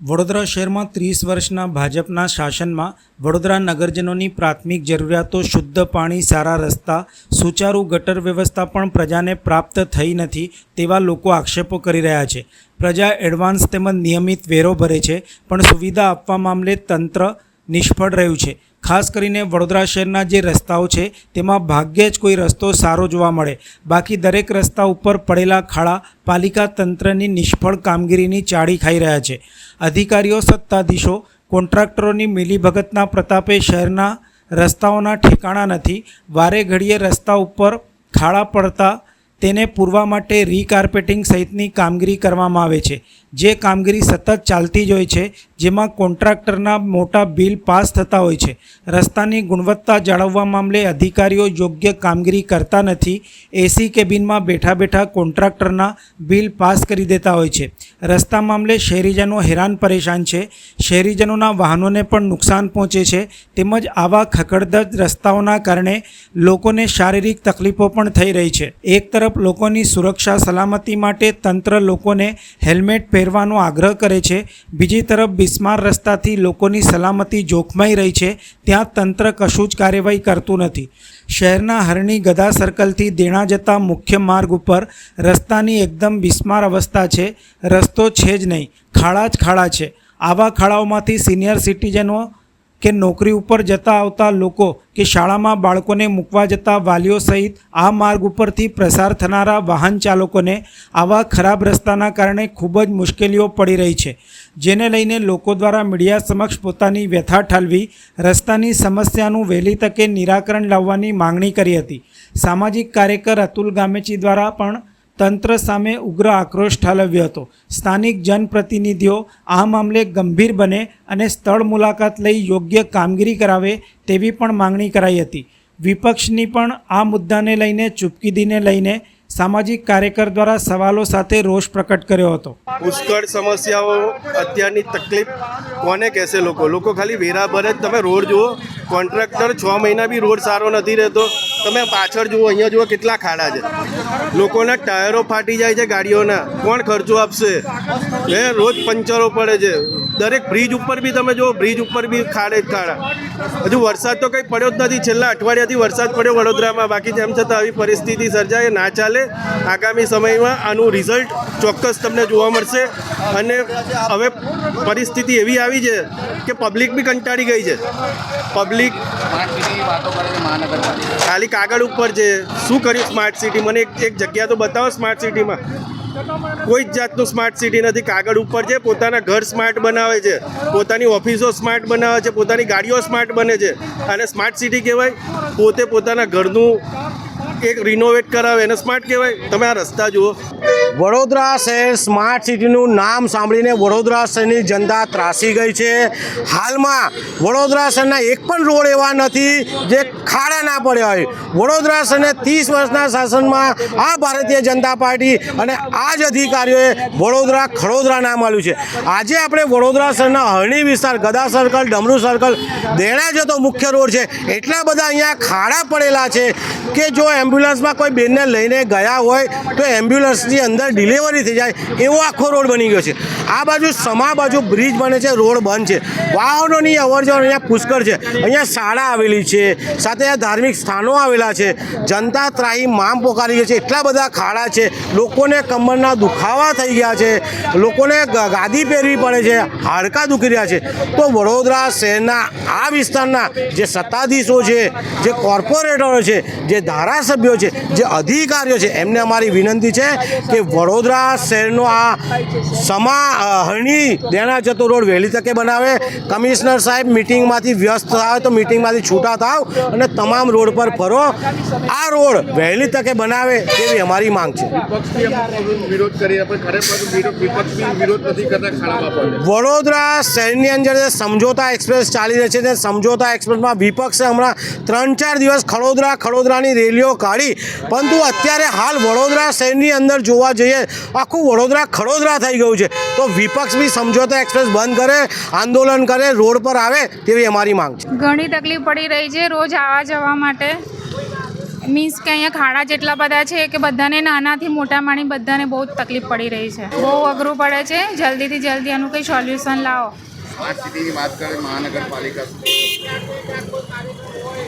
વડોદરા શહેરમાં ત્રીસ વર્ષના ભાજપના શાસનમાં વડોદરા નગરજનોની પ્રાથમિક જરૂરિયાતો શુદ્ધ પાણી, સારા રસ્તા, સુચારુ ગટર વ્યવસ્થા પણ પ્રજાને પ્રાપ્ત થઈ નથી તેવા લોકો આક્ષેપો કરી રહ્યા છે. પ્રજા એડવાન્સ તેમજ નિયમિત વેરો ભરે છે, પણ સુવિધા આપવા મામલે તંત્ર નિષ્ફળ રહ્યું છે. ખાસ કરીને વડોદરા શહેરના જે રસ્તાઓ છે, તેમાં ભાગ્યે જ કોઈ રસ્તો સારો જોવા મળે. બાકી દરેક રસ્તા ઉપર પડેલા ખાડા પાલિકા તંત્રની નિષ્ફળ કામગીરીની ચાળી ખાઈ રહ્યા છે. અધિકારીઓ, સત્તાધીશો, કોન્ટ્રાક્ટરોની મિલીભગતના પ્રતાપે શહેરના રસ્તાઓના ઠેકાણા નથી. વારે ઘડીએ રસ્તા ઉપર ખાડા પડતા તેને પૂરવા માટે રીકાર્પેટિંગ સહિતની કામગીરી કરવામાં આવે છે. જે કામગીરી સતત ચાલતી જ હોય છે, જેમાં કોન્ટ્રાક્ટરના મોટા બિલ પાસ થતા હોય છે. રસ્તાની ગુણવત્તા જાળવવા મામલે અધિકારીઓ યોગ્ય કામગીરી કરતા નથી. એસી કેબિનમાં બેઠા બેઠા કોન્ટ્રાક્ટરના બિલ પાસ કરી દેતા હોય છે. રસ્તા મામલે શહેરીજનો હેરાન પરેશાન છે. શહેરીજનોના વાહનોને પણ નુકસાન પહોંચે છે. તેમજ આવા ખખડધજ રસ્તાઓના કારણે લોકોને શારીરિક તકલીફો પણ થઈ રહી છે. એક તરફ લોકોની સુરક્ષા સલામતી માટે તંત્ર લોકોને હેલ્મેટ પહેરવાનો આગ્રહ કરે છે. બીજી તરફ બિસ્માર રસ્તાથી લોકોની સલામતી જોખમાઈ રહી છે. ત્યાં તંત્ર કશું જ કાર્યવાહી કરતું નથી. શહેરના હરણી ગધા સર્કલથી દેણા જતા મુખ્ય માર્ગ ઉપર રસ્તાની એકદમ બિસ્માર અવસ્થા છે. રસ્તો છે જ નહીં ખાડા જ ખાડા છે. આવા ખાડાઓમાંથી સિનિયર સિટીઝનો કે નોકરી ઉપર જતા આવતા લોકો કે શાળામાં બાળકોને મૂકવા જતા વાલીઓ સહિત આ માર્ગ ઉપરથી પ્રસાર થનારા વાહન ચાલકોને આવા ખરાબ રસ્તાના કારણે ખૂબ જ મુશ્કેલીઓ પડી રહી છે, જેને લઈને લોકો દ્વારા મીડિયા સમક્ષ પોતાની વ્યથા ઠાલવી, રસ્તાની સમસ્યાનું વહેલી તકે નિરાકરણ લાવવાની માંગણી કરી હતી. સામાજિક કાર્યકર અતુલ ગામેચી દ્વારા પણ તંત્ર સામે ઉગ્ર આક્રોશ ઠાલવ્યો હતો. સ્થાનિક જનપ્રતિનિધિઓ આ મામલે ગંભીર બને અને સ્થળ મુલાકાત લઈ યોગ્ય કામગીરી કરાવે તેવી પણ માંગણી કરાઈ હતી. વિપક્ષની પણ આ મુદ્દાને લઈને ચૂપકીદીને લઈને સામાજિક કાર્યકર દ્વારા સવાલો સાથે રોષ પ્રકટ કર્યો હતો. પુષ્કળ સમસ્યાઓ, અત્યારની તકલીફ, કોને કહેશે લોકો? લોકો ખાલી વેરા ભરે તમે રોડ જુઓ. કોન્ટ્રાક્ટર છ મહિના બી રોડ સારો નથી રહેતો. તમે પાછળ જુઓ, અહીંયા જુઓ કેટલા ખાડા છે. લોકોના ટાયરો ફાટી જાય છે ગાડીઓના. કોણ ખર્ચો આપશે? હે, રોજ પંચરો પડે છે. દરેક બ્રિજ ઉપર બી તમે જુઓ, બ્રિજ ઉપર બી ખાડે જ ખાડા. હજુ વરસાદ તો કંઈ પડ્યો જ નથી. છેલ્લા અઠવાડિયાથી વરસાદ પડ્યો વડોદરામાં. બાકી તેમ છતાં આવી પરિસ્થિતિ સર્જાય ના ચાલે. આગામી સમયમાં આનું રિઝલ્ટ ચોક્કસ તમને જોવા મળશે. અને હવે પરિસ્થિતિ એવી આવી છે કે પબ્લિક બી કંટાળી ગઈ છે. પબ્લિક વાતો કરે મહાનગરપાલિકા. ખાલી કાગળ ઉપર જે, શું કર્યું સ્માર્ટ સિટી મને એક એક જગ્યા તો બતાવો સ્માર્ટ સિટીમાં કોઈ જ જાતનું સ્માર્ટ સિટી નથી. કાગળ ઉપર છે પોતાના ઘર સ્માર્ટ બનાવે છે, પોતાની ઓફિસો સ્માર્ટ બનાવે છે, પોતાની ગાડીઓ સ્માર્ટ બને છે. અને સ્માર્ટ સિટી કહેવાય, પોતે પોતાના ઘરનું એક રિનોવેટ કરાવે, એને સ્માર્ટ કહેવાય. તમે આ રસ્તા જુઓ. વડોદરા શહેર સ્માર્ટ સિટીનું નામ સાંભળીને વડોદરા શહેરની જનતા ત્રાસી ગઈ છે. હાલમાં વડોદરા શહેરના એક પણ રોડ એવા નથી જે ખાડા ના પડ્યા હોય. વડોદરા શહેરને ત્રીસ વર્ષના શાસનમાં આ ભારતીય જનતા પાર્ટી અને આ જ અધિકારીઓએ વડોદરા ખડોદરા નામ આપ્યું છે. આજે આપણે વડોદરા શહેરના હરણી વિસ્તાર, ગદા સર્કલ, ડમરુ સર્કલ, દેણા જતો મુખ્ય રોડ છે, એટલા બધા અહીંયા ખાડા પડેલા છે કે જો એમ્બ્યુલન્સમાં કોઈ બેનને લઈને ગયા હોય તો એમ્બ્યુલન્સની અંદર ડિલિવરી થઈ જાય એવો આખો રોડ બની ગયો છે. આ બાજુ સમા બાજુ બ્રિજ બને છે, રોડ બંધ છે. વાહનોની અવર જવર અહીંયા પુષ્કળ છે. અહીંયા શાળા આવેલી છે, સાથે આ ધાર્મિક સ્થાનો આવેલા છે. જનતા ત્રાહી મામ પોકારી ગઈ છે. એટલા બધા ખાડા છે. લોકોને કમરના દુખાવા થઈ ગયા છે. લોકોને ગાદી પહેરવી પડે છે. હાડકાં દુખી રહ્યા છે. તો વડોદરા શહેરના આ વિસ્તારના જે સત્તાધીશો છે, જે કોર્પોરેટરો છે, જે ધારાસભ્યો છે, જે અધિકારીઓ છે, એમને અમારી વિનંતી છે કે વડોદરા શહેરનો આ સમા હરણી દેણા જતો રોડ વહેલી તકે બનાવે. કમિશનર સાહેબ મિટિંગમાંથી વ્યસ્ત થાય તો મિટિંગમાંથી છૂટા થાવ અને તમામ રોડ પર ફરો. આ રોડ વહેલી તકે બનાવે તેવી અમારી માંગ છે. વડોદરા શહેરની અંદર જે સમજોતા એક્સપ્રેસ ચાલી રહી છે તે સમજોતા એક્સપ્રેસમાં વિપક્ષે હમણાં ત્રણ ચાર દિવસ ખડોદરા ખડોદરાની રેલીઓ કાઢી. પરંતુ અત્યારે હાલ વડોદરા શહેરની અંદર જોવા જઈએ. આખું વડોદરા ખડોદરા થઈ ગયું છે. તો વિપક્ષ બી સમજોતા એક્સપ્રેસ બંધ કરે આંદોલન કરે રોડ પર આવે તેવી અમારી માંગ છે. ઘણી તકલીફ પડી રહી છે રોજ આવવા જવા માટે. મીન્સ કે અહીંયા ખાડા જેટલા બધા છે કે બધાને નાનાથી મોટા માણી બધાને બહુ જ તકલીફ પડી રહી છે. બહુ અઘરું પડે છે. જલ્દીથી જલ્દી આનું કંઈ સોલ્યુશન લાવો. સ્માર્ટ સિટીની વાત કરીએ મહાનગરપાલિકા